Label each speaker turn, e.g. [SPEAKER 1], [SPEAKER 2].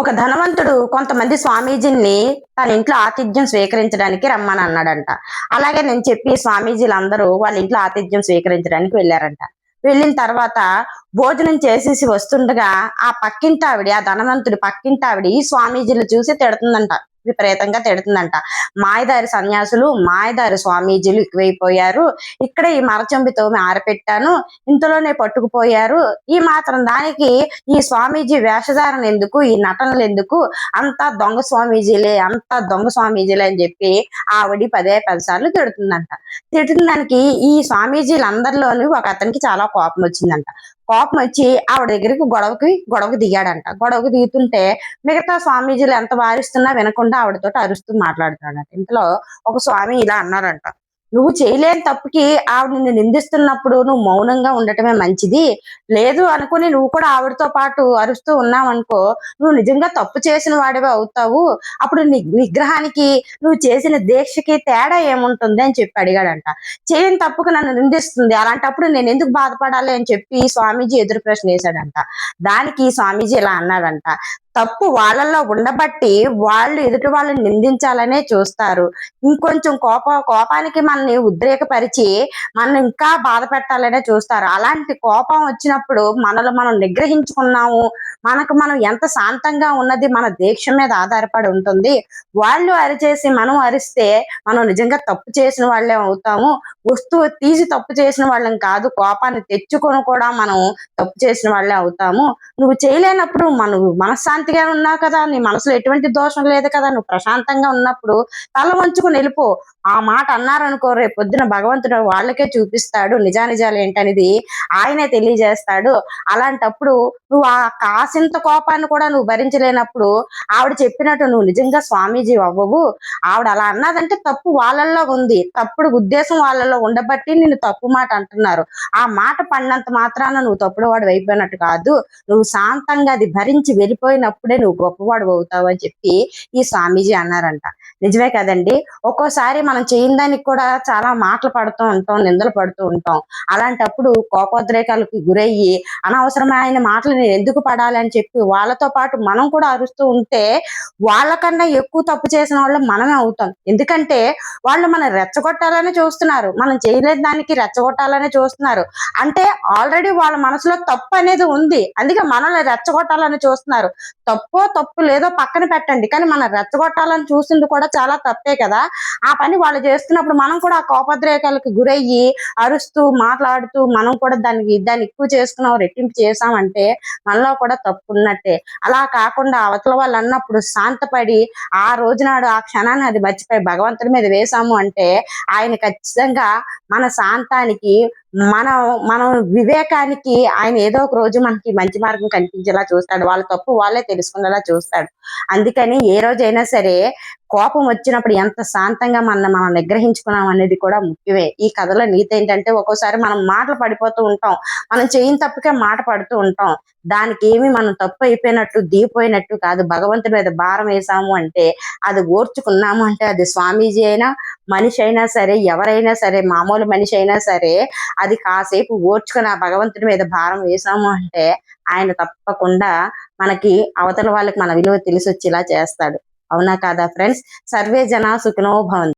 [SPEAKER 1] ఒక ధనవంతుడు కొంతమంది స్వామీజీని తన ఇంట్లో ఆతిథ్యం స్వీకరించడానికి రమ్మని అన్నాడంట. అలాగే నేను చెప్పి స్వామీజీలు అందరూ వాళ్ళ ఇంట్లో ఆతిథ్యం స్వీకరించడానికి వెళ్ళారంట. వెళ్ళిన తర్వాత భోజనం చేసేసి వస్తుండగా ఆ పక్కింటావిడి ఆ ధనవంతుడి పక్కింటావిడి స్వామీజీలు చూసి తిడుతుందంట. విపరీతంగా తిడుతుందంట. మాయదారి సన్యాసులు మాయదారి స్వామీజీలు ఎక్కువైపోయారు. ఇక్కడ ఈ మరచంబితో ఆరపెట్టాను. ఇంతలోనే పట్టుకుపోయారు. ఈ మాత్రం దానికి ఈ స్వామీజీ వేషధారణ ఎందుకు? ఈ నటనలు ఎందుకు? అంతా దొంగ స్వామీజీలే అంతా దొంగ స్వామీజీలే అని చెప్పి ఆవిడ పదే పది సార్లు తిడుతుందంట. తిడుతుందానికి దానికి ఈ స్వామీజీలందరిలోనూ ఒక అతనికి చాలా కోపం వచ్చిందంట. కోపం వచ్చి ఆవిడ దగ్గరికి గొడవకి గొడవకి దిగాడంట. గొడవకి దిగుతుంటే మిగతా స్వామీజీలు ఎంత వారిస్తున్నా వినకుండా ఆవిడతో అరుస్తూ మాట్లాడుతున్నాడంట. ఇంతలో ఒక స్వామి ఇలా అన్నారంట. నువ్వు చేయలేని తప్పుకి ఆవిడ నిన్ను నిందిస్తున్నప్పుడు నువ్వు మౌనంగా ఉండటమే మంచిది. లేదు అనుకుని నువ్వు కూడా ఆవిడతో పాటు అరుస్తూ ఉన్నావనుకో నువ్వు నిజంగా తప్పు చేసిన వాడివే అవుతావు. అప్పుడు ని నిగ్రహానికి నువ్వు చేసిన దీక్షకి తేడా ఏముంటుంది అని చెప్పి అడిగాడంట. చేయని తప్పుకు నన్ను నిందిస్తుంది. అలాంటప్పుడు నేను ఎందుకు బాధపడాలి అని చెప్పి స్వామీజీ ఎదురు ప్రశ్న వేశాడంట. దానికి స్వామీజీ ఇలా అన్నాడంట. తప్పు వాళ్ళల్లో ఉండబట్టి వాళ్ళు ఎదుటి వాళ్ళని నిందించాలనే చూస్తారు. ఇంకొంచెం కోప కోపానికి మనల్ని ఉద్రేకపరిచి మనం ఇంకా బాధ పెట్టాలనే చూస్తారు. అలాంటి కోపం వచ్చినప్పుడు మనల్ని మనం నిగ్రహించుకున్నాము మనకు మనం ఎంత శాంతంగా ఉన్నది మన దీక్ష మీద ఆధారపడి ఉంటుంది. వాళ్ళు అరిచేసి మనం అరిస్తే మనం నిజంగా తప్పు చేసిన వాళ్ళే అవుతాము. వస్తువు తీసి తప్పు చేసిన వాళ్ళం కాదు కోపాన్ని తెచ్చుకొని కూడా మనం తప్పు చేసిన వాళ్ళే అవుతాము. నువ్వు చేయలేనప్పుడు మనం మనశ్శాంతిగా ఉన్నావు కదా నీ మనసులో ఎటువంటి దోషం లేదు కదా నువ్వు ప్రశాంతంగా ఉన్నప్పుడు తల వంచుకుని వెళ్ళిపో. ఆ మాట అన్నారనుకో రేపు పొద్దున భగవంతుడు వాళ్ళకే చూపిస్తాడు నిజానిజాలు ఏంటనేది ఆయనే తెలియజేస్తాడు. అలాంటప్పుడు నువ్వు ఆ కాసింత కోపాన్ని కూడా నువ్వు భరించలేనప్పుడు ఆవిడ చెప్పినట్టు నువ్వు నిజంగా స్వామీజీ అవ్వవు. ఆవిడ అలా అన్నదంటే తప్పు వాళ్ళల్లో ఉంది. తప్పుడు ఉద్దేశం వాళ్ళలో ఉండబట్టి నిన్ను తప్పు మాట అంటున్నారు. ఆ మాట పడినంత మాత్రాన నువ్వు తప్పుడు వాడు అయిపోయినట్టు కాదు. నువ్వు శాంతంగా అది భరించి అప్పుడే నువ్వు గొప్పవాడు అవుతావు అని చెప్పి ఈ స్వామీజీ అన్నారంట. నిజమే కదండి? ఒక్కోసారి మనం చేయని దానికి కూడా చాలా మాటలు పడుతూ ఉంటాం నిందలు పడుతూ ఉంటాం. అలాంటప్పుడు కోపోద్రేకాలకు గురయ్యి అనవసరమైన మాటలు నేను ఎందుకు పడాలి అని చెప్పి వాళ్ళతో పాటు మనం కూడా అరుస్తూ ఉంటే వాళ్ళకన్నా ఎక్కువ తప్పు చేసిన వాళ్ళు మనమే అవుతాం. ఎందుకంటే వాళ్ళు మనం రెచ్చగొట్టాలని చూస్తున్నారు. మనం చేయలేని దానికి రెచ్చగొట్టాలని చూస్తున్నారు. అంటే ఆల్రెడీ వాళ్ళ మనసులో తప్పు అనేది ఉంది. అందుకే మనల్ని రెచ్చగొట్టాలని చూస్తున్నారు. తప్పో తప్పు లేదో పక్కన పెట్టండి. కానీ మనం రెచ్చగొట్టాలని చూసింది కూడా చాలా తప్పే కదా. ఆ పని వాళ్ళు చేస్తున్నప్పుడు మనం కూడా ఆ కోపద్రేకాలకు గురయ్యి అరుస్తూ మాట్లాడుతూ మనం కూడా దానికి దాన్ని ఎక్కువ చేసుకున్నాం రెట్టింపు చేసామంటే మనలో కూడా తప్పు ఉన్నట్టే. అలా కాకుండా అవతల వాళ్ళు అన్నప్పుడు శాంతపడి ఆ రోజునాడు ఆ క్షణాన్ని అది మర్చిపోయి భగవంతుడి మీద వేసాము అంటే ఆయన ఖచ్చితంగా మన శాంతానికి మనం మనం వివేకానికి ఆయన ఏదో ఒక రోజు మనకి మంచి మార్గం కనిపించేలా చూస్తాడు. వాళ్ళ తప్పు వాళ్ళే తెలుసుకునేలా చూస్తాడు. అందుకని ఏ రోజైనా సరే కోపం వచ్చినప్పుడు ఎంత శాంతంగా మనం మనం నిగ్రహించుకున్నాం అనేది కూడా ముఖ్యమే. ఈ కథలో నీతి ఏంటంటే ఒక్కోసారి మనం మాటలు పడిపోతూ ఉంటాం. మనం చేయని తప్పుకే మాట పడుతూ ఉంటాం. దానికి ఏమి మనం తప్పు అయిపోయినట్టు దిగిపోయినట్టు కాదు. భగవంతుడి మీద భారం వేసాము అంటే అది ఓర్చుకున్నాము అంటే అది స్వామీజీ అయినా మనిషి అయినా సరే ఎవరైనా సరే మామూలు మనిషి అయినా సరే అది కాసేపు ఓర్చుకుని ఆ భగవంతుడి మీద భారం వేసాము అంటే ఆయన తప్పకుండా మనకి అవతల వాళ్ళకి మన విలువ తెలిసి వచ్చేలా చేస్తాడు. అవునా కాదా ఫ్రెండ్స్ సర్వే జనా సుఖినో భవంతు